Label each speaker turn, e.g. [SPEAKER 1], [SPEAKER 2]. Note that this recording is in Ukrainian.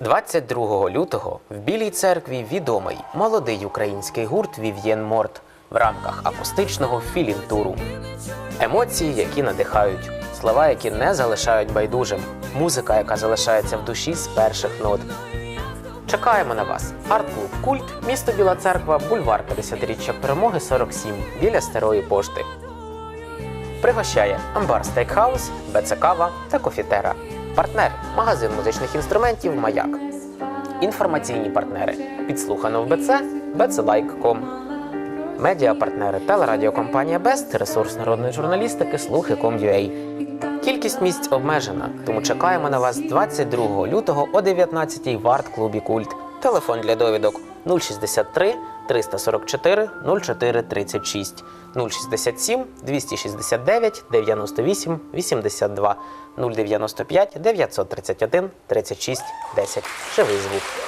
[SPEAKER 1] 22 лютого в Білій церкві відомий молодий український гурт Вів'єн Морт в рамках акустичного філінтуру. Емоції, які надихають, слова, які не залишають байдужим, музика, яка залишається в душі з перших нот. Чекаємо на вас. Арт-клуб Культ, місто Біла Церква, бульвар 50-річчя перемоги 47 біля старої пошти. Пригощає Амбар Стейкхаус, БЦ Кава та Кофітера. Партнер магазин музичних інструментів Маяк. Інформаційні партнери підслухано в БЦ, bclike.com. Медіапартнери телерадіокомпанія Бест, ресурс народної журналістики Слухи.com.ua. Кількість місць обмежена, тому чекаємо на вас 22 лютого о 19 в арт-клубі Культ. Телефон для довідок 063 344 04 36 067 269 98 82 095 931 36 10. Живий звук.